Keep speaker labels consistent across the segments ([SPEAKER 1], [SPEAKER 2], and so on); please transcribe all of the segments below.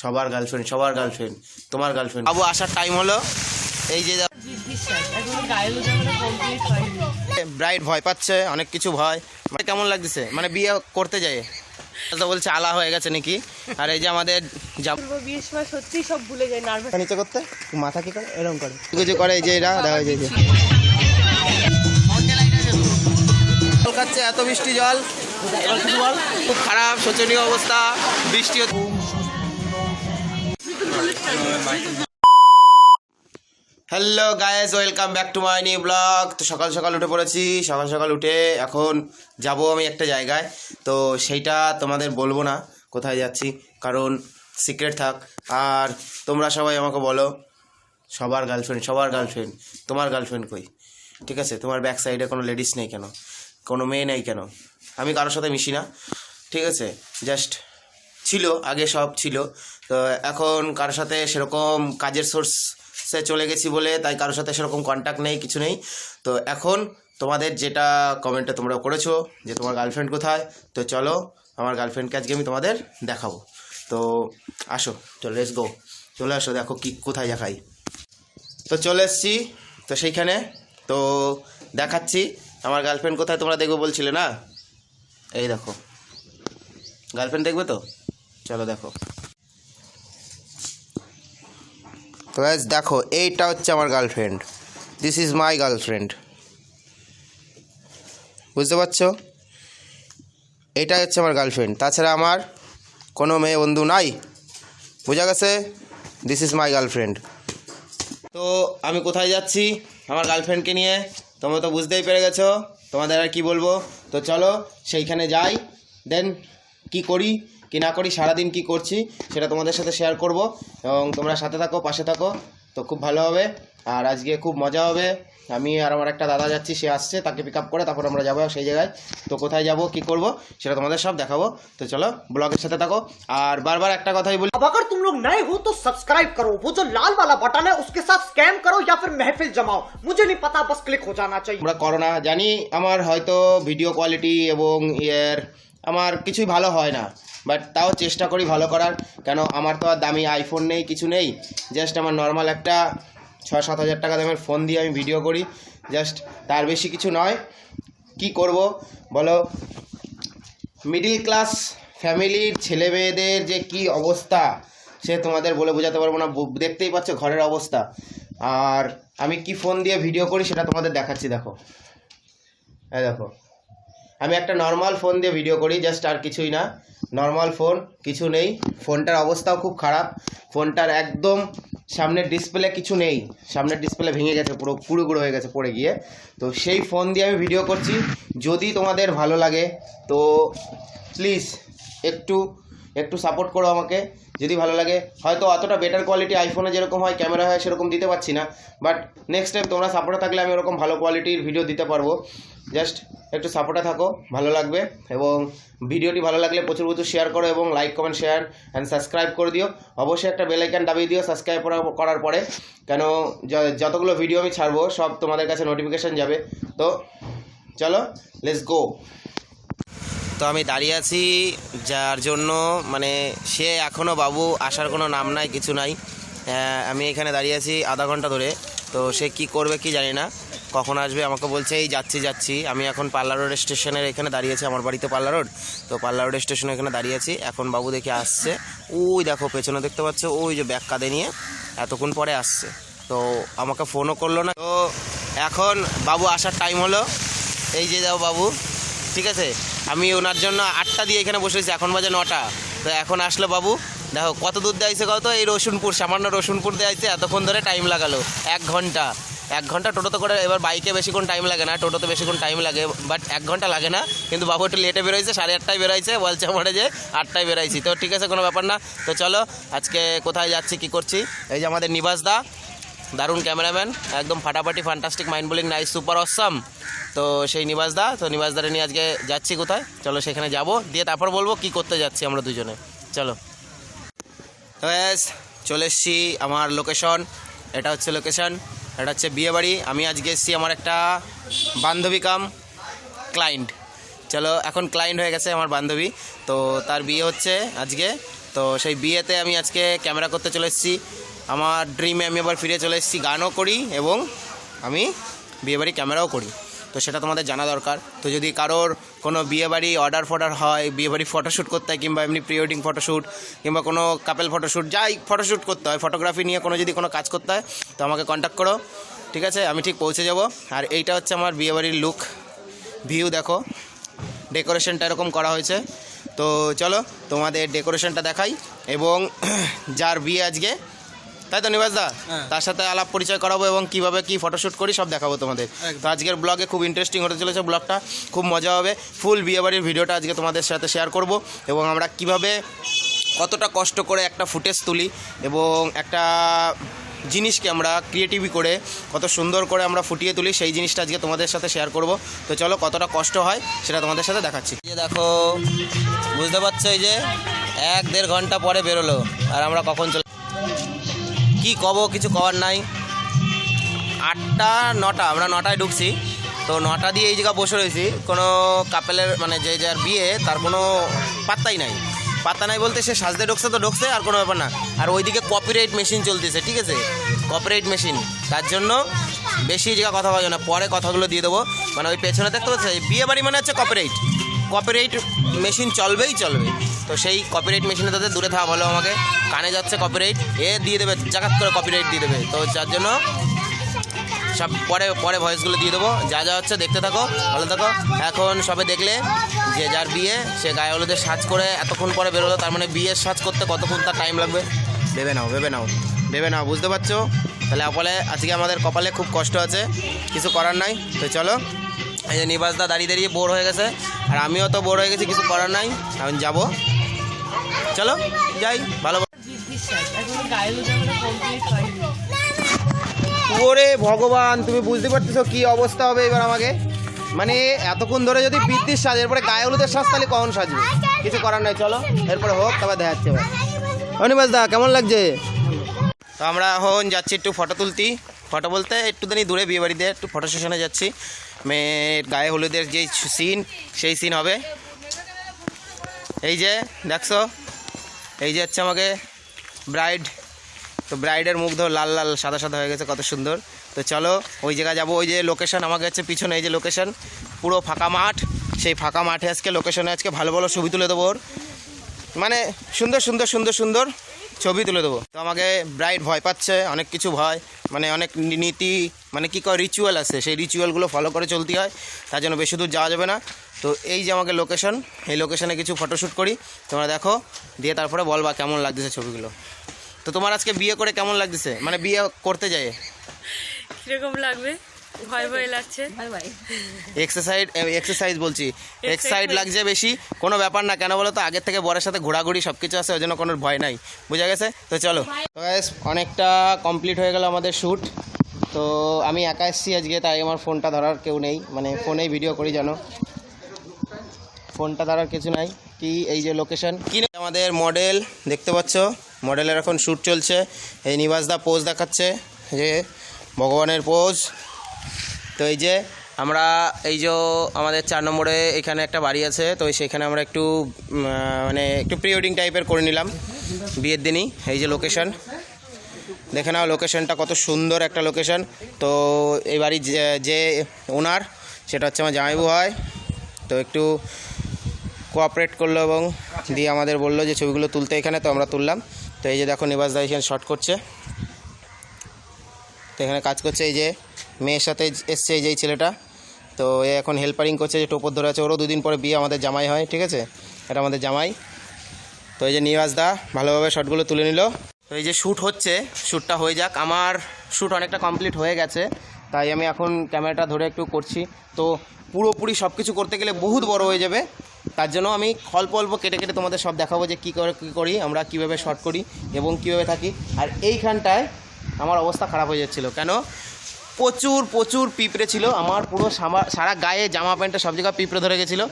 [SPEAKER 1] সবার গার্লফ্রেন্ড সবার গার্লফ্রেন্ড তোমার গার্লফ্রেন্ড বাবু আসার টাইম হলো। এই যে ব্রাইড ভয় পাচ্ছে অনেক কিছু ভয়। মানে কেমন লাগতেছে? মানে বিয়ে করতে যায়। তো বলছে আলা হয়ে গেছে নাকি? আর এই যে আমাদের যাব
[SPEAKER 2] বিয়ের সময় সত্যি সব ভুলে যায় নার্ভাস
[SPEAKER 1] নিচে করতে? মাথা কি করে? এরকম করে। কিছু করে এই যে এরা দেখা যায় যে খাচ্ছে এত বৃষ্টি জল। এবার কিছু বল? খুব খারাপ শোচনীয় অবস্থা বৃষ্টি হচ্ছে। Hello guys welcome back to my new blog তো সকাল সকাল উঠে পড়েছি। সকাল সকাল উঠে এখন যাব আমি একটা জায়গায়। তো সেইটা তোমাদের বলব না, কোথায় যাচ্ছি। কারণ সিক্রেট থাক। আর তোমরা সবাই আমাকে বলো, সবার গার্লফ্রেন্ড সবার গার্লফ্রেন্ড তোমার গার্লফ্রেন্ড কই? ঠিক আছে? তোমার ব্যাক সাইডে কোনো লেডিস নেই কেন? কোনো মেয়ে নেই কেন? আমি কারোর সাথে মিশি না। ঠিক আছে? জাস্ট ছিল, আগে সব ছিল। তো এখন কারোর সাথে সেরকম কাজের সোর্সে চলে গেছি বলে, তাই কারোর সাথে সেরকম কন্ট্যাক্ট নেই, কিছু নেই। তো এখন তোমাদের যেটা কমেন্টে তোমরা করেছ যে তোমার গার্লফ্রেন্ড কোথায়, তো চলো আমার গার্লফ্রেন্ডকে আজকে আমি তোমাদের দেখাবো। তো আসো চলো লেটস গো চলে আসো, দেখো কি কোথায় দেখাই। তো চলে এসছি, তো সেইখানে। তো দেখাচ্ছি, আমার গার্লফ্রেন্ড কোথায় তোমরা দেখবে বলছিলে না? এই দেখো। গার্লফ্রেন্ড দেখবে তো? চলো দেখো। তো guys, দেখো এইটা হচ্ছে আমার girlfriend this is my girlfriend বুঝতে পারছ? এইটা হচ্ছে আমার গার্লফ্রেন্ড তাছাড়া আমার কোনো মেয়ে বন্ধু নাই? বোঝা গেছে? দিস ইজ মাই গার্লফ্রেন্ড তো আমি কোথায় যাচ্ছি? আমার গার্লফ্রেন্ডকে নিয়ে? তোমরা তো বুঝতেই পেরে গেছো। তোমাদের আর কি বলব? তো চলো সেইখানে যাই। দেন কি করি? কি না করি সারাদিন কি করছি সেটা তোমাদের সাথে শেয়ার করব এবং তোমরা সাথে থাকো পাশে থাকো তো খুব ভালো হবে আর আজকে খুব মজা হবে আমি আর আমার একটা দাদা যাচ্ছি সে আসছে তাকে পিক আপ করে তারপর আমরা যাবো সেই জায়গায় তো কোথায় যাব কি করব সেটা তোমাদের সব দেখাবো তো চলো ব্লগের সাথে থাকো আর বারবার একটা কথাই বলি
[SPEAKER 3] अब अगर तुम लोग नए हो तो सब्सक्राइब करो वो जो लाल वाला बटन है उसके साथ स्कैम करो या फिर महफिल जमाओ मुझे नहीं पता बस क्लिक हो जाना चाहिए
[SPEAKER 1] আমরা করো না জানি আমার হয়তো ভিডিও কোয়ালিটি এবং ইয়ের আমার কিছুই ভালো হয় না বাট তাও চেষ্টা করি ভালো করার। কেন, আমার তো আর দামি আইফোন নেই, কিছু নেই। জাস্ট আমার নর্মাল একটা ছয় সাত হাজার টাকা দামের ফোন দিয়ে আমি ভিডিও করি। জাস্ট তার বেশি কিছু নয়। কি করব? বলো মিডিল ক্লাস ফ্যামিলির ছেলে মেয়েদের যে কি অবস্থা, সে তোমাদের বলে বোঝাতে পারব না। দেখতেই পাচ্ছ ঘরের অবস্থা। আর আমি কি ফোন দিয়ে ভিডিও করি সেটা তোমাদের দেখাচ্ছি, দেখো। হ্যাঁ দেখো। আমি একটা নর্মাল ফোন দিয়ে ভিডিও করি জাস্ট আর কিছুই না। নর্মাল ফোন কিছু নেই। ফোনটার অবস্থাও খুব খারাপ। ফোনটার একদম সামনের ডিসপ্লে কিছু নেই। সামনের ডিসপ্লে ভেঙে গেছে, পুরো পুরো গুঁড়ো হয়ে গেছে, পড়ে গিয়ে। তো সেই ফোন দিয়ে আমি ভিডিও করছি। যদি তোমাদের ভালো লাগে, তো প্লিজ একটু একটু সাপোর্ট করো আমাকে। যদি ভালো লাগে, হয়তো অতটা বেটার কোয়ালিটি আইফোনে যেরকম হয় ক্যামেরা হয়, সেরকম দিতে পারছি না। বাট নেক্সট টাইম তোমরা সাপোর্টে থাকলে আমি ওরকম ভালো কোয়ালিটির ভিডিও দিতে পারব। জাস্ট একটু সাপোর্টে থাকো, ভালো লাগবে। এবং ভিডিওটি ভালো লাগলে প্রচুর প্রচুর শেয়ার করো এবং like comment share and subscribe করে দিও। অবশ্যই একটা বেলাইকান দাবিয়ে দিও সাবস্ক্রাইব করার পরে। কেন যতগুলো ভিডিও আমি ছাড়বো, সব তোমাদের কাছে নোটিফিকেশান যাবে। তো, চলো লেটস গো তো আমি দাঁড়িয়ে আছি, যার জন্য মানে সে এখনও বাবু আসার কোনো নাম নাই, কিছু নাই। আমি এখানে দাঁড়িয়ে আছি আধা ঘণ্টা ধরে। তো সে কি করবে কি জানি না। কখন আসবে আমাকে বলছে, এই যাচ্ছি যাচ্ছি। আমি এখন পাল্লা রোড স্টেশনের এখানে দাঁড়িয়ে আছি, আমার বাড়িতে পাল্লা রোড। তো পাল্লা রোড স্টেশনে এখানে দাঁড়িয়ে আছি। এখন বাবু দেখে আসছে। ওই দেখো, পেছনে দেখতে পাচ্ছ, ওই যে ব্যাগ কাঁধে নিয়ে এতক্ষণ পরে আসছে। তো আমাকে ফোনও করল না। তো এখন বাবু আসার টাইম হলো। এই যে দাও বাবু। ঠিক আছে? আমি ওনার জন্য আটটা দিয়ে এখানে বসেছি এখন বাজে নটা। তো এখন আসলো বাবু, দেখো, কত দূর দেয়াইছে কত? এই রসুনপুর, সামান্য রসুনপুর দেয়াইছে এতক্ষণ ধরে টাইম লাগালো, এক ঘণ্টা। এক ঘণ্টা টোটোতে করে, এবার বাইকে বেশিক্ষণ টাইম লাগে না, টোটোতে বেশিক্ষণ টাইম লাগে বাট এক ঘণ্টা লাগে না। কিন্তু বাবু একটু লেটে বেরোইছে, সাড়ে আটটায় বেরোইছে, বলছে আমার যে আটটায় বেরোইছি। তো ঠিক আছে, কোনো ব্যাপার না। তো চলো, আজকে কোথায় যাচ্ছি, কি করছি? এই যে আমাদের নিবাস দা দারুণ ক্যামেরাম্যান, একদম ফাটাফাটি fantastic mind blowing nice super awesome তো সেই নিবাস দা, তো নিবাস দারে নিয়ে আজকে যাচ্ছি কোথায়? চলো সেখানে যাব, দিয়ে তারপর বলব কি করতে যাচ্ছি আমরা দুজনে। চলো। তো চলে এসছি আমার লোকেশন এটা হচ্ছে লোকেশন এটা হচ্ছে বিয়েবাড়ি আমি আজকে এসেছি আমার একটা বান্ধবী কাম ক্লায়েন্ট চলো, এখন ক্লায়েন্ট হয়ে গেছে আমার বান্ধবী। তো তার বিয়ে হচ্ছে আজকে তো সেই বিয়েতে আমি আজকে ক্যামেরা করতে চলে এসেছি। আমার ড্রিমে আমি আবার ফিরে চলে এসেছি, গানও করি এবং আমি বিয়েবাড়ি ক্যামেরাও করি। তো সেটা তোমাদের জানা দরকার। তো যদি কারোর কোনো বিয়েবাড়ি অর্ডার ফর্ডার হয়, বিয়েবাড়ি ফটোশ্যুট করতে হয় কিংবা এমনি প্রি ওয়েডিং ফটোশ্যুট কিংবা কোনো কাপেল ফটোশ্যুট যাই ফটোশ্যুট করতে হয় ফটোগ্রাফি নিয়ে কোনো যদি কোনো কাজ করতে হয়, তো আমাকে কন্ট্যাক্ট করো। ঠিক আছে? আমি ঠিক পৌঁছে যাব। আর এইটা হচ্ছে আমার বিয়েবাড়ির লুক ভিউ দেখো। ডেকোরেশনটা এরকম করা হয়েছে। তো চলো তোমাদের ডেকোরেশনটা দেখাই এবং যার বিয়ে আজকে তাই তো নিবাসদা তার সাথে আলাপ পরিচয় করাবো এবং কীভাবে কি ফটোশ্যুট করি সব দেখাবো তোমাদের। তো আজকের ব্লগে খুব ইন্টারেস্টিং হতে চলেছে ব্লগটা খুব মজা হবে। ফুল বিয়েবাড়ির ভিডিওটা আজকে তোমাদের সাথে শেয়ার করব এবং আমরা কীভাবে কতটা কষ্ট করে একটা ফুটেজ তুলি এবং একটা জিনিসকে আমরা ক্রিয়েটিভি করে কত সুন্দর করে আমরা ফুটিয়ে তুলি, সেই জিনিসটা আজকে তোমাদের সাথে শেয়ার করব। তো চলো কতটা কষ্ট হয় সেটা তোমাদের সাথে দেখাচ্ছি। যে দেখো, বুঝতে পারছ এই যে এক দেড় ঘণ্টা পরে বেরোলো, আর আমরা কখন চলে কি কব, কিছু করার নাই। আটটা, নটা, আমরা নটায় ঢুকছি। তো নটা দিয়ে এই জায়গা বসে রয়েছি, কোনো কাপেলের মানে যে যার বিয়ে, তার কোনো পাত্তাই নাই। পাত্তা নাই বলতে সে সাজতে ঢুকছে তো ঢুকছে, আর কোনো ব্যাপার না। আর ওইদিকে কপিরাইট মেশিন চলতেছে, ঠিক আছে? কপিরাইট মেশিন তার জন্য বেশি জায়গা কথা বলা যায় না, পরে কথাগুলো দিয়ে দেবো। মানে ওই পেছনে দেখতে পাচ্ছ? বিয়ে বাড়ি মানে হচ্ছে কপিরাইট কপিরাইট মেশিন চলবেই চলবে। তো সেই কপিরাইট মেশিনে তাদের দূরে থাকা ভালো আমাকে। কানে যাচ্ছে কপিরাইট এ দিয়ে দেবে, জাকাত করে কপিরাইট দিয়ে দেবে। তো যার জন্য সব পরে পরে ভয়েসগুলো দিয়ে দেবো। যা যা হচ্ছে দেখতে থাকো, ভালো থাকো। এখন সবে দেখলে যে যার বিয়ে, সে গায়ে হলুদের সাজ করে এতক্ষণ পরে বেরোলো, তার মানে বিয়ের সাজ করতে কতক্ষণ তার টাইম লাগবে? ভেবে নাও ভেবে নাও ভেবে নাও, বুঝতে পারছ? তাহলে আপলে আজকে আমাদের কপালে খুব কষ্ট আছে, কিছু করার নাই, তো চলো। এই যে নিবাসদা দাঁড়িয়ে দাঁড়িয়ে বোর হয়ে গেছে, আর আমিও তো বোর হয়ে গেছি, কিছু করার নাই, এখন যাব। চলো, যাই, ভালো
[SPEAKER 2] গায়ে
[SPEAKER 1] ওরে ভগবান, তুমি বুঝতে পারতেছো কি অবস্থা হবে এবার আমাকে? মানে এতক্ষণ ধরে যদি বৃদ্ধির সাজ, এরপরে গায়ে হলুদের সাজ, তাহলে কখন সাজবে? কিছু করার নাই, চলো। এরপরে হোক, তারপর দেখা যাচ্ছে অনিবাস দা, কেমন লাগছে? তো আমরা এখন যাচ্ছি একটু ফটো তুলতি। ফটো বলতে একটুখানি দূরে বিয়ে বাড়িতে একটু ফটো সেশনে যাচ্ছি। মেয়ের গায়ে হলুদের যে সিন সেই সিন হবে। এই যে, দেখছ? এই যে হচ্ছে আমাকে ব্রাইড তো ব্রাইডের মুখ ধর লাল লাল, সাদা সাদা হয়ে গেছে, কত সুন্দর। তো চলো, ওই জায়গায় যাব। ওই যে লোকেশন আমাকে হচ্ছে পিছনে, এই যে লোকেশন পুরো ফাঁকা মাঠ। সেই ফাঁকা মাঠে আজকে লোকেশনে আজকে ভালো ভালো ছবি তুলে দেবো ওর। মানে সুন্দর সুন্দর সুন্দর সুন্দর ছবি তুলে দেবো। তো আমাকে ব্রাইড ভয় পাচ্ছে, অনেক কিছু ভয় মানে অনেক নীতি মানে কী কয় রিচুয়াল আছে। সেই রিচুয়ালগুলো ফলো করে চলতে হয়, তার জন্য বেশি দূর যাওয়া যাবে না। তো এই যে আমাকে লোকেশন এই লোকেশনে কিছু ফটোশ্যুট করি। তোমরা দেখো, দিয়ে তারপরে বলবা কেমন লাগতেছে ছবিগুলো। তো তোমার আজকে বিয়ে করে কেমন লাগতেছে? মানে বিয়ে করতে যায়
[SPEAKER 2] কীরকম লাগবে? ভয় ভয় লাগছে?
[SPEAKER 1] এক্সারসাইজ এক্সারসাইজ বলছি। এক্সাইড লাগছে বেশি। কোনো ব্যাপার না কেন বলো তো? আগের থেকে বরের সাথে ঘোরাঘুরি সব কিছু আছে ওই জন্য কোনো ভয় নাই। বুঝা গেছে? তো চলো। অনেকটা কমপ্লিট হয়ে গেল আমাদের শ্যুট তো আমি একা এসেছি আজকে তাই আমার ফোনটা ধরার কেউ নেই। মানে ফোনেই ভিডিও করি জানো? ফোনটা ধরার কিছু নাই। কি এই যে লোকেশন কি আমাদের মডেল দেখতে পাচ্ছ? মডেলের এখন শ্যুট চলছে। এই নিবাসদা পোজ দেখাচ্ছে। যে ভগবানের পোজ তো এই যে আমরা, এই যে আমাদের চার নম্বরে এখানে একটা বাড়ি আছে। তো সেখানে আমরা একটু মানে একটু প্রি ওয়েডিং টাইপের করে নিলাম বিয়ের দিনই। এই যে লোকেশন দেখে নাও লোকেশনটা কত সুন্দর একটা লোকেশন তো এই বাড়ির যে ওনার সেটা হচ্ছে আমার জামাইবু হয় তো একটু কোঅপারেট করল এবং দিয়ে আমাদের বলল যে ছবিগুলো তুলতে এখানে, তো আমরা তুললাম। তো এই যে দেখো নিবাস দা এখানে শর্ট করছে। তো এখানে কাজ করছে এই যে মেয়ের সাথে এসছে এই যে ছেলেটা। তো এ এখন হেল্পারিং করছে, যে টোপর ধরে আছে ওরও দুদিন পরে বিয়ে আমাদের জামাই হয়, ঠিক আছে? এটা আমাদের জামাই। তো এই যে নিবাস দা ভালোভাবে শটগুলো তুলে নিল। তো এই যে শ্যুট হচ্ছে শ্যুটটা হয়ে যাক। আমার শ্যুট অনেকটা কমপ্লিট হয়ে গেছে, তাই আমি এখন ক্যামেরাটা ধরে একটু করছি। তো পুরোপুরি সব কিছু করতে গেলে বহুত বড় হয়ে যাবে। তার জন্য আমি অল্প অল্প কেটে কেটে তোমাদের সব দেখাবো যে কী করে কী করি আমরা কীভাবে শর্ট করি এবং কীভাবে থাকি। আর এইখানটায় আমার অবস্থা খারাপ হয়ে যাচ্ছিল। কেন? প্রচুর প্রচুর পিঁপড়ে ছিল। আমার পুরো সামা- সারা গায়ে জামা প্যান্টে সব জায়গায় পিঁপড়ে ধরে গেছিল।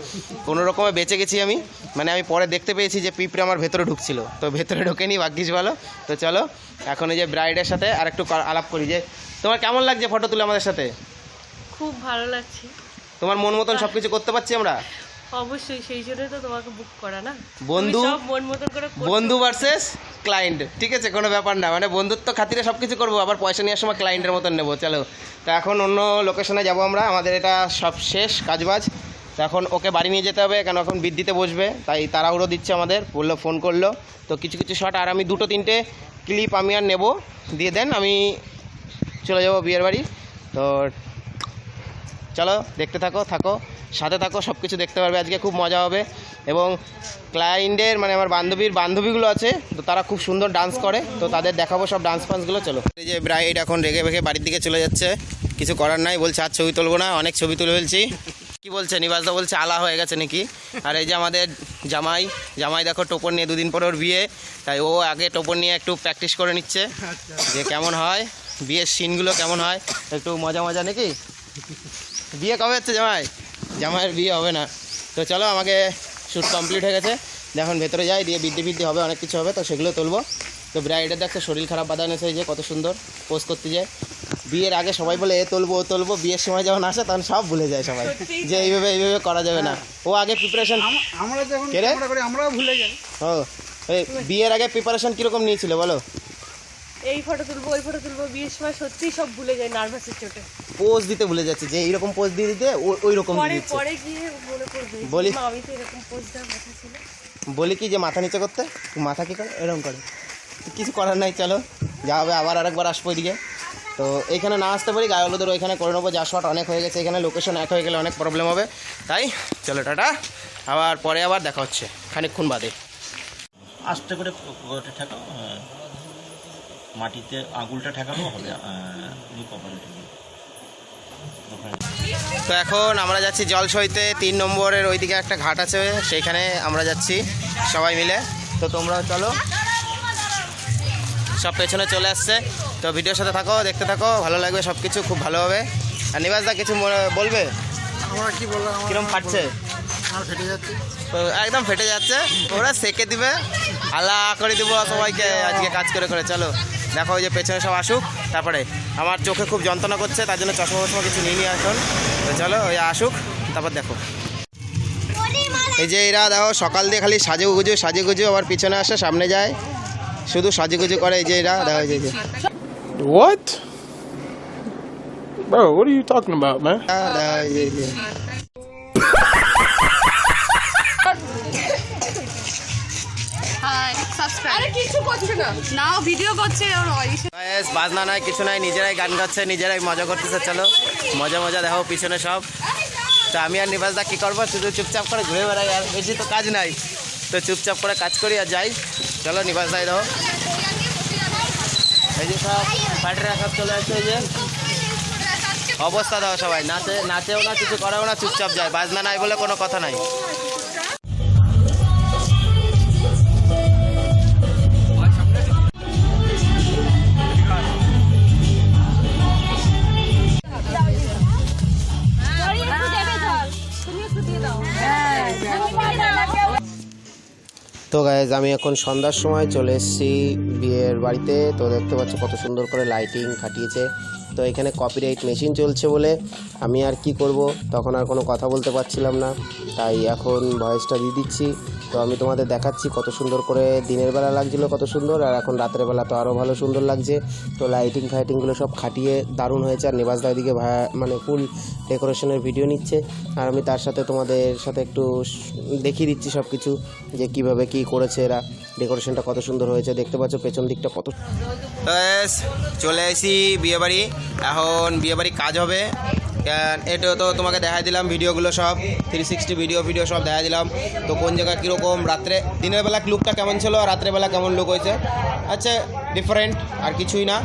[SPEAKER 1] কোনো রকমে বেঁচে গেছি আমি। মানে আমি পরে দেখতে পেয়েছি যে পিঁপড়ে আমার ভেতরে ঢুকছিল। তো ভেতরে ঢোকেনি ভাগ্যিস ভালো। তো চলো এখন এই যে ব্রাইডের সাথে আর একটু আলাপ করি যে তোমার কেমন লাগছে ফটো তুলে আমাদের সাথে?
[SPEAKER 2] খুব ভালো লাগছে।
[SPEAKER 1] তোমার মন মতন সব কিছু করতে পারছি আমরা?
[SPEAKER 2] অবশ্যই সেই জন্য তো তোমাকে বুক করা না।
[SPEAKER 1] বন্ধু
[SPEAKER 2] মন মতন করে
[SPEAKER 1] বন্ধু ভার্সেস ক্লায়েন্ট ঠিক আছে কোনো ব্যাপার না। মানে বন্ধুত্ব খাতিরে সব কিছু করব আবার পয়সা নেওয়ার সময় ক্লায়েন্টের মতন নেব। চলো তো এখন অন্য লোকেশনে যাব আমরা। আমাদের এটা সব শেষ কাজবাজ। তো এখন ওকে বাড়ি নিয়ে যেতে হবে কেন এখন বৃদ্ধিতে বসবে। তাই তাড়াহুড়ো দিচ্ছে আমাদের। বলল ফোন করল। তো কিছু কিছু শট আর আমি দুটো তিনটে ক্লিপ আমি আর নেব। দিয়ে দেন আমি চলে যাব বিয়ের বাড়ি। তো চলো, দেখতে থাকো থাকো, সাথে থাকো সব কিছু দেখতে পারবে, আজকে খুব মজা হবে। এবং ক্লায়েন্টের মানে আমার বান্ধবীর বান্ধবীগুলো আছে, তো তারা খুব সুন্দর ডান্স করে, তো তাদের দেখাবো সব ডান্স ফান্সগুলো চলো। এই যে ব্রাইড এখন রেগে ভেগে বাড়ির দিকে চলে যাচ্ছে, কিছু করার নাই, বলছে আর ছবি তুলবো না, অনেক ছবি তুলে ফেলছি। কি বলছে নিবাসদা বলছে, আলা হয়ে গেছে নাকি? আর এই যে আমাদের জামাই জামাই দেখো টোপর নিয়ে দুদিন পর ওর বিয়ে, তাই ও আগে টোপর নিয়ে একটু প্র্যাকটিস করে নিচ্ছে, যে কেমন হয়, বিয়ের সিনগুলো কেমন হয়, একটু মজা মজা নাকি? বিয়ে কবে হচ্ছে জামাই? জামাইয়ের বিয়ে হবে না। তো চলো আমাকে শ্যুট কমপ্লিট হয়ে গেছে। এখন ভেতরে যাই দিয়ে বৃদ্ধি বৃদ্ধি হবে অনেক কিছু হবে তো সেগুলো তুলবো। তো ব্রাইডের দেখতে শরীর খারাপ বাধা এনেছে যে কত সুন্দর পোস্ট করতে যায়। বিয়ের আগে সবাই বলে এ তুলবো ও তুলবো। বিয়ের সময় যখন আসে তখন সব ভুলে যায় সবাই। যে এইভাবে এইভাবে করা যাবে না। ও আগে প্রিপারেশন
[SPEAKER 4] আমরা যখন আমরাও ভুলে যাই।
[SPEAKER 1] ও বিয়ের আগে প্রিপারেশন কীরকম নিয়েছিল বলো?
[SPEAKER 2] এই ফটো তুলবো ওই ফটো তুলবো। বিয়ের সময় সত্যিই সব ভুলে যায় নার্ভাসের চোটে।
[SPEAKER 1] পোজ দিতে ভুলে যাচ্ছে যে এইরকম পোজ দিয়ে দিতে ও- ওই রকম দিয়ে
[SPEAKER 2] পরে
[SPEAKER 1] দিচ্ছে
[SPEAKER 2] গিয়ে
[SPEAKER 1] বলি।
[SPEAKER 2] মা, আমি তো এরকম পোজ ছিল।
[SPEAKER 1] বলি কি যে মাথা নিচে করতে? মাথা কি করে? এরকম করে। কিছু করার নাই চলো। যা হবে আবার আরেকবার আসব এদিকে। তো এখানে না আসতে পারি গায়ে হলুদের ওইখানে করে নেব। যা শট অনেক হয়ে গেছে এখানে লোকেশন এক হয়ে গেলে অনেক প্রবলেম হবে। তাই চলো টাটা। আবার পরে আবার দেখা হচ্ছে। খানিকক্ষণ বাদে।
[SPEAKER 5] আস্তে করে ঠেকাও হ্যাঁ। মাটিতে আঙুলটা ঠেকানো হবে কপালে
[SPEAKER 1] তো এখন আমরা যাচ্ছি জল সইতে তিন নম্বরের ওইদিকে একটা ঘাট আছে সেইখানে আমরা যাচ্ছি সবাই মিলে। তো তোমরা চলো। সব পেছনে চলে আসছে। তো ভিডিওর সাথে থাকো দেখতে থাকো ভালো লাগবে সব কিছু খুব ভালো হবে। আর নিবাসদা কিছু বলবে?
[SPEAKER 4] আমরা কি বললাম?
[SPEAKER 1] কিরম ফাটছে?
[SPEAKER 4] ফেটে যাচ্ছে।
[SPEAKER 1] একদম ফেটে যাচ্ছে। ওরা সেকে দিবে। আলা করে দিব সবাইকে। আজকে কাজ করে করে চলো। দেখো ওই যে পেছনে সব আসুক। তারপরে আমার চোখে খুব যন্ত্রণা করছে তার জন্য চশমা ফশমা কিছু নিয়ে নিয়ে আসুন। তো চলো ওই আসুক তারপর দেখো। এই যে এরা দেখো সকাল দিয়ে খালি সাজে গুজু সাজে গুজু আবার পিছনে আসে সামনে যায়। শুধু সাজে গুজু করে এই যে এরা দেখো এই যে- এই যে।
[SPEAKER 6] What? Bro, what are you talking about, man?
[SPEAKER 7] আরে কিছু করছে না। না ভিডিও করছে ওর ইসে
[SPEAKER 1] বাজনা নয় কিছু নাই নিজেরাই গান গাচ্ছে নিজেরাই মজা করতেছে চলো। মজা মজা দেখো পিছনে সব। তো আমি আর নিবাস দা কী করব? শুধু চুপচাপ করে ঘুরে বেড়াই আর বেশি তো কাজ নাই। তো চুপচাপ করে কাজ করি আর যাই। চলো নিবাস দাই দেখো। এই যে সব পার্টিরা সব চলে আসছে এই যে। অবস্থা দাও সবাই নাচে নাচেও না কিছু করেও না চুপচাপ যায়। বাজনা নাই বলে কোনো কথা নাই। তো গাইজ আমি এখন সন্ধ্যার সময় চলে এসেছি বিয়ের বাড়িতে। তো দেখতে পাচ্ছ কত সুন্দর করে লাইটিং খাটিয়েছে। তো এখানে কপিরাইট মেশিন চলছে বলে আমি আর কি করব? তখন আর কোনো কথা বলতে পারছিলাম না। তাই এখন ভয়েসটা দিয়ে দিচ্ছি। তো আমি তোমাদের দেখাচ্ছি কত সুন্দর করে দিনের বেলা লাগছিল কত সুন্দর, আর এখন রাতের বেলা তো আরও ভালো সুন্দর লাগছে। তো লাইটিং ফাইটিংগুলো সব খাটিয়ে দারুণ হয়েছে। আর নিবাস দার দিকে মানে ফুল ডেকোরেশনের ভিডিও নিচ্ছে। আর আমি তার সাথে তোমাদের সাথে একটু দেখিয়ে দিচ্ছি সব কিছু যে কীভাবে কি করেছে এরা। ডেকোরেশনটা কত সুন্দর হয়েছে, দেখতে পাচ্ছ পেছন দিকটা কত চলে আসি বিয়ে বাড়ি এখন বিয়ে বাড়ি কাজ হবে। এটা তো তোমাকে দেখাই দিলাম ভিডিওগুলো সব থ্রি সিক্সটি ভিডিও ভিডিও সব দেখা দিলাম। তো কোন জায়গা কীরকম, রাত্রে, দিনের বেলা লুকটা কেমন ছিল আর রাত্রেবেলা কেমন লুক হয়েছে? আচ্ছা ডিফারেন্ট আর কিছুই না।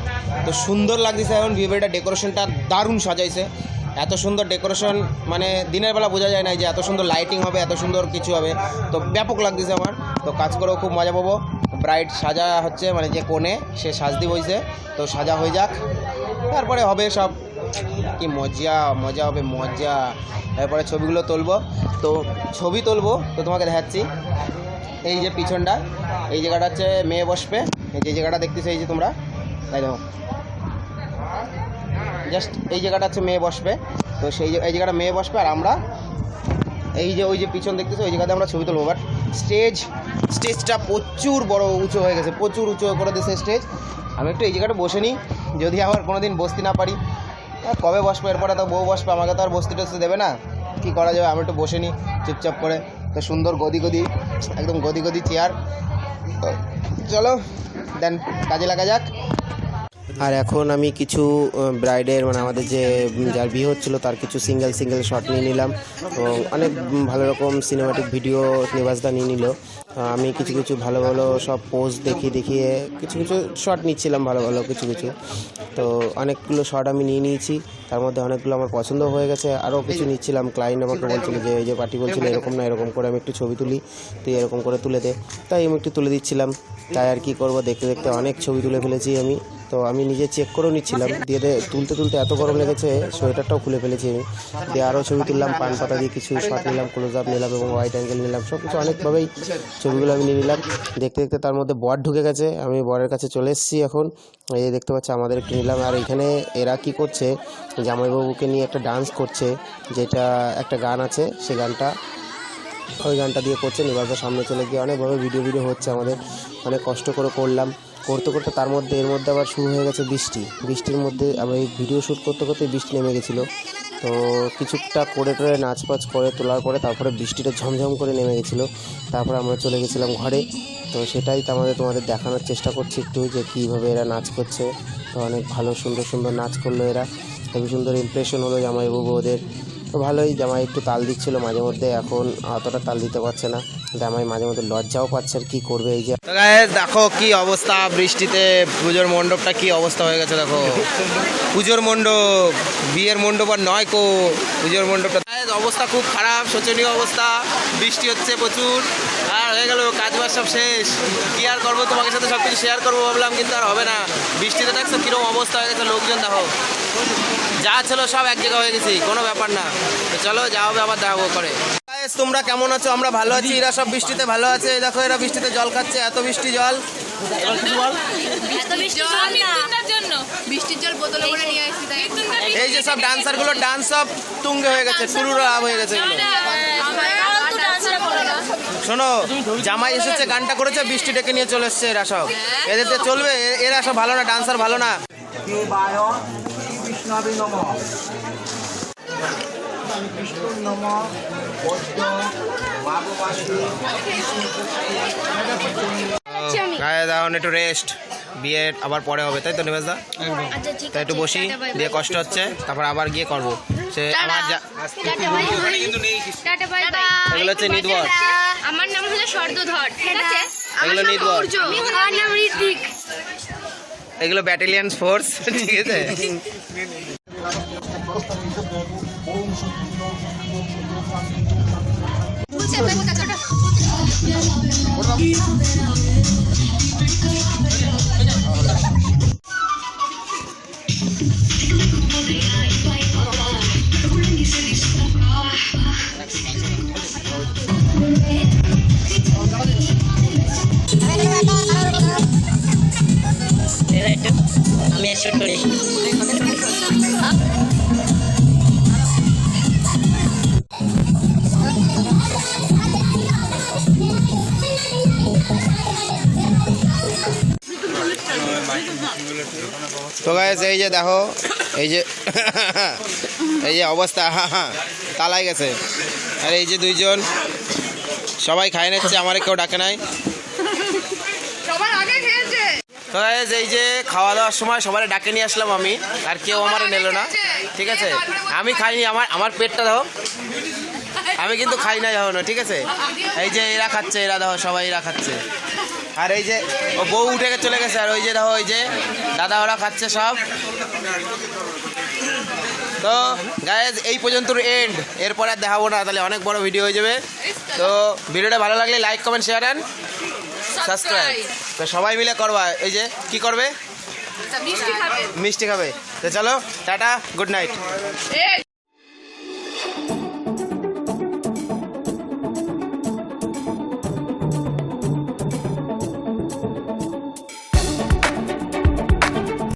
[SPEAKER 1] তো সুন্দর লাগতেছে এখন বিয়ে বাড়িটা ডেকোরেশনটা দারুণ সাজাইছে। এত সুন্দর ডেকোরেশন মানে দিনের বেলা বোঝা যায় না যে এত সুন্দর লাইটিং হবে, এত সুন্দর কিছু হবে। তো ব্যাপক লাগতেছে আমার। তো কাজ করেও খুব মজা পাবো। ব্রাইট সাজা হচ্ছে মানে যে কোণে, সে সাজদি হয়েছে তো সাজা হয়ে যাক। তারপরে হবে সব কি মজা মজা হবে মজা। তারপরে ছবিগুলো তুলবো। তো ছবি তুলবো, তো তোমাকে দেখাচ্ছি। এই যে পিছনটা, এই জায়গাটা হচ্ছে মেয়ে বসবে। যে জায়গাটা দেখতেছো, এই যে তোমরা। তাই দেখো। জাস্ট এই জায়গাটা হচ্ছে মেয়ে বসবে। তো সেই এই জায়গাটা মেয়ে বসবে আর আমরা এই যে, ওই যে পিছন দেখতেছো ওই জায়গাতে আমরা ছবি তুলবো। বাট স্টেজ স্টেজটা প্রচুর বড়, উঁচু হয়ে গেছে, প্রচুর উঁচু করে দিয়েছে স্টেজ আমি একটু এই জায়গাটা বসে নিই, যদি আমার কোনো দিন বসতে না পারি। কবে বসবো? এরপরে তো বউ বসবে, আমাকে তো আর বসতে টসতে দেবে না। কী করা যাবে? আমি একটু বসে নিই চুপচাপ করে। তো সুন্দর গদি গদি, একদম গদি গদি চেয়ার। চলো, দেন, কাজে লাগা যাক। আর এখন আমি কিছু ব্রাইডের মানে আমাদের যে যার বিয়ে হচ্ছিল, তার কিছু সিঙ্গেল সিঙ্গেল শট নিয়ে নিলাম। এবং অনেক ভালো রকম সিনেমাটিক ভিডিও নিবাসদা নিয়ে নিল। আমি কিছু কিছু ভালো ভালো সব পোস্ট দেখিয়ে দেখিয়ে কিছু কিছু শট নিচ্ছিলাম ভালো ভালো কিছু কিছু। তো অনেকগুলো শট আমি নিয়ে নিয়েছি। তার মধ্যে অনেকগুলো আমার পছন্দ হয়ে গেছে। আরও কিছু নিচ্ছিলাম। ক্লায়েন্ট আমাকে বলছিল যে, এই যে পার্টি বলছিল, এরকম না, এরকম করে আমি একটু ছবি তুলি। তুই এরকম করে তুলে দে। তাই আমি একটু তুলে দিচ্ছিলাম। তাই আর কি করব, দেখতে দেখতে অনেক ছবি তুলে ফেলেছি আমি। তো আমি নিজে চেক করেও নিচ্ছিলাম। দিয়ে তুলতে তুলতে এত গরম লেগেছে, সোয়েটারটাও খুলে ফেলেছি। আমি দিয়ে আরও ছবি তুললাম, পান পাতা দিয়ে কিছু শট নিলাম ক্লোজ আপ নিলাম এবং হোয়াইট অ্যাঙ্গেল নিলাম। সব কিছু অনেকভাবেই ছবিগুলো আমি নিয়ে নিলাম। দেখতে দেখতে তার মধ্যে বর ঢুকে গেছে। আমি বরের কাছে চলে এসেছি এখন। এই দেখতে পাচ্ছি, আমাদের একটু নিলাম। আর এখানে এরা কি করছে, জামাইবাবুকে নিয়ে একটা ডান্স করছে, যেটা একটা গান আছে, সে গানটা, ওই গানটা দিয়ে করছে। নিবাসের সামনে চলে গিয়ে অনেকভাবে ভিডিও ভিডিও হচ্ছে আমাদের। অনেক কষ্ট করে করলাম। করতে করতে তার মধ্যে, এর মধ্যে আবার শুরু হয়ে গেছে বৃষ্টি। বৃষ্টির মধ্যে আবার এই ভিডিও শ্যুট করতে করতে বৃষ্টি নেমে গেছিল। তো কিছুটা করে টোরে নাচ ফাচ করে, তোলার পরে তারপরে বৃষ্টিটা ঝমঝম করে নেমে গেছিল। তারপরে আমরা চলে গেছিলাম ঘরে। তো সেটাই তো আমাদের তোমাদের দেখানোর চেষ্টা করছি একটু যে কীভাবে এরা নাচ করছে। তো অনেক ভালো, সুন্দর সুন্দর নাচ করল এরা। খুবই সুন্দর ইমপ্রেশন হলো জামাইবাবু ওদের। তো ভালোই, জামাই একটু তাল দিচ্ছিল মাঝে মধ্যে, এখন অতটা তাল দিতে পারছে না। জামাই মাঝে মধ্যে লজ্জাও পাচ্ছে আর কি করবে এই যে। দেখো কি অবস্থা, বৃষ্টিতে পুজোর মণ্ডপটা কি অবস্থা হয়ে গেছে, দেখো। পুজোর মণ্ডপ, বিয়ের মণ্ডপ আর নয় কো, পুজোর মণ্ডপটা। অবস্থা খুব খারাপ, শোচনীয় অবস্থা, বৃষ্টি হচ্ছে প্রচুর, আর হয়ে গেল কাজ বাজ সব শেষ। কি আর করব তোমাকে সাথে সব কিছু শেয়ার করব, ভাবলাম, কিন্তু আর হবে না। বৃষ্টিতে দেখছ কীরকম অবস্থা হয়ে গেছে, লোকজন দেখো। যা ছিল সব এক জায়গা হয়ে গেছি কোনো ব্যাপার না তো চলো যা হবে আবার দেখাবো করে তোমরা কেমন আছো আমরা ভালো আছি এরা সব বৃষ্টিতে ভালো আছে দেখো এরা বৃষ্টিতে জল খাচ্ছে এত বৃষ্টি জল বল
[SPEAKER 7] জন্য বৃষ্টির জল বোতলে করে নিয়ে আসছি তাই
[SPEAKER 1] এই যে সব ডান্সারগুলো ডান্স সব তুঙ্গে হয়ে গেছে টুরুরা হয়ে গেছে শোনো জামাই এসেছে গানটা করেছে বৃষ্টি ডেকে নিয়ে চলে এসছে এরা সব এদের চলবে এ- এরা সব ভালো না ডান্সার ভালো না গায়ে দাও একটু রেস্ট বিয়ে আবার পরে হবে তাই তো নিবেশ দা তাই একটু বসি দিয়ে কষ্ট হচ্ছে তারপর আবার গিয়ে করব। সে আমার এগুলো হচ্ছে নিদবর
[SPEAKER 8] আমার নাম হলো আছে?
[SPEAKER 1] এগুলো নিদবর
[SPEAKER 8] আমার নাম
[SPEAKER 1] এগুলো ব্যাটালিয়ান ফোর্স ঠিক আছে? তো গাইস এই যে দেখো, এই যে এই যে অবস্থা, তালাই গেছে। আর এই যে দুইজন, সবাই খাই নিচ্ছে, আমার কেউ ডাকে নাই। তো এই যে খাওয়া দাওয়ার সময় সবাই ডাকে নিয়ে আসলাম আমি আর কেউ আমার নিল না। ঠিক আছে? আমি খাইনি আমার আমার পেটটা দাও। আমি কিন্তু খাই না এখনও ঠিক আছে? এই যে এরা খাচ্ছে এরা দেখো সবাই এরা খাচ্ছে। আর এই যে ও বউ উঠে চলে গেছে আর ওই যে দেখো ওই যে দাদা ওরা খাচ্ছে সব। তো গায়েজ এই পর্যন্ত এন্ড এরপর আর দেখাবো না তাহলে অনেক বড় ভিডিও হয়ে যাবে। তো ভিডিওটা ভালো লাগলে like comment share and subscribe তো সবাই মিলে করবা। এই যে কি করবে?
[SPEAKER 7] মিষ্টি খাবে।
[SPEAKER 1] মিষ্টি খাবে। তো চলো টাটা গুড নাইট